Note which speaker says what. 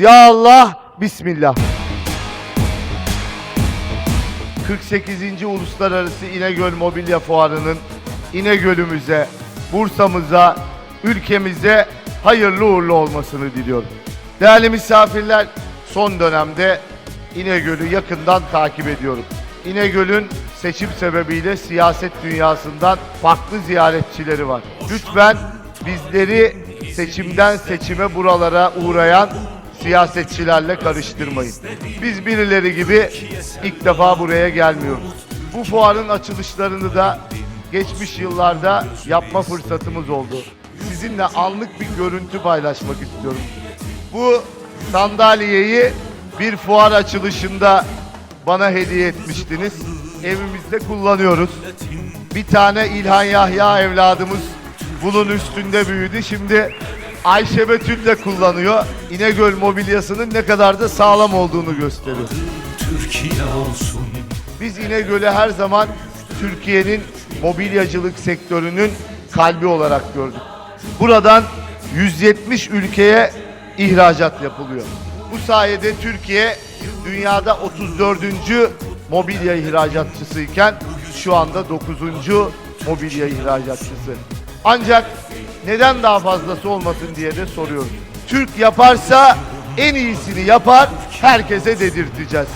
Speaker 1: Ya Allah, Bismillah. 48. Uluslararası İnegöl Mobilya Fuarı'nın İnegöl'ümüze, Bursa'mıza, ülkemize hayırlı uğurlu olmasını diliyorum. Değerli misafirler, son dönemde İnegöl'ü yakından takip ediyorum. İnegöl'ün seçim sebebiyle siyaset dünyasından farklı ziyaretçileri var. Lütfen bizleri seçimden seçime buralara uğrayan siyasetçilerle karıştırmayın. Biz birileri gibi ilk defa buraya gelmiyoruz. Bu fuarın açılışlarını da geçmiş yıllarda yapma fırsatımız oldu. Sizinle anlık bir görüntü paylaşmak istiyorum. Bu sandalyeyi bir fuar açılışında bana hediye etmiştiniz. Evimizde kullanıyoruz. Bir tane İlhan Yahya evladımız bunun üstünde büyüdü. Şimdi Ayşe Betül de kullanıyor. İnegöl mobilyasının ne kadar da sağlam olduğunu gösteriyor.
Speaker 2: Türkiye olsun
Speaker 1: Biz İnegöl'ü her zaman Türkiye'nin mobilyacılık sektörünün kalbi olarak gördük. Buradan 170 ülkeye ihracat yapılıyor. Bu sayede Türkiye dünyada 34. mobilya ihracatçısıyken şu anda 9. mobilya ihracatçısı. Ancak neden daha fazlası olmasın diye de soruyorum. Türk yaparsa en iyisini yapar, herkese dedirteceğiz.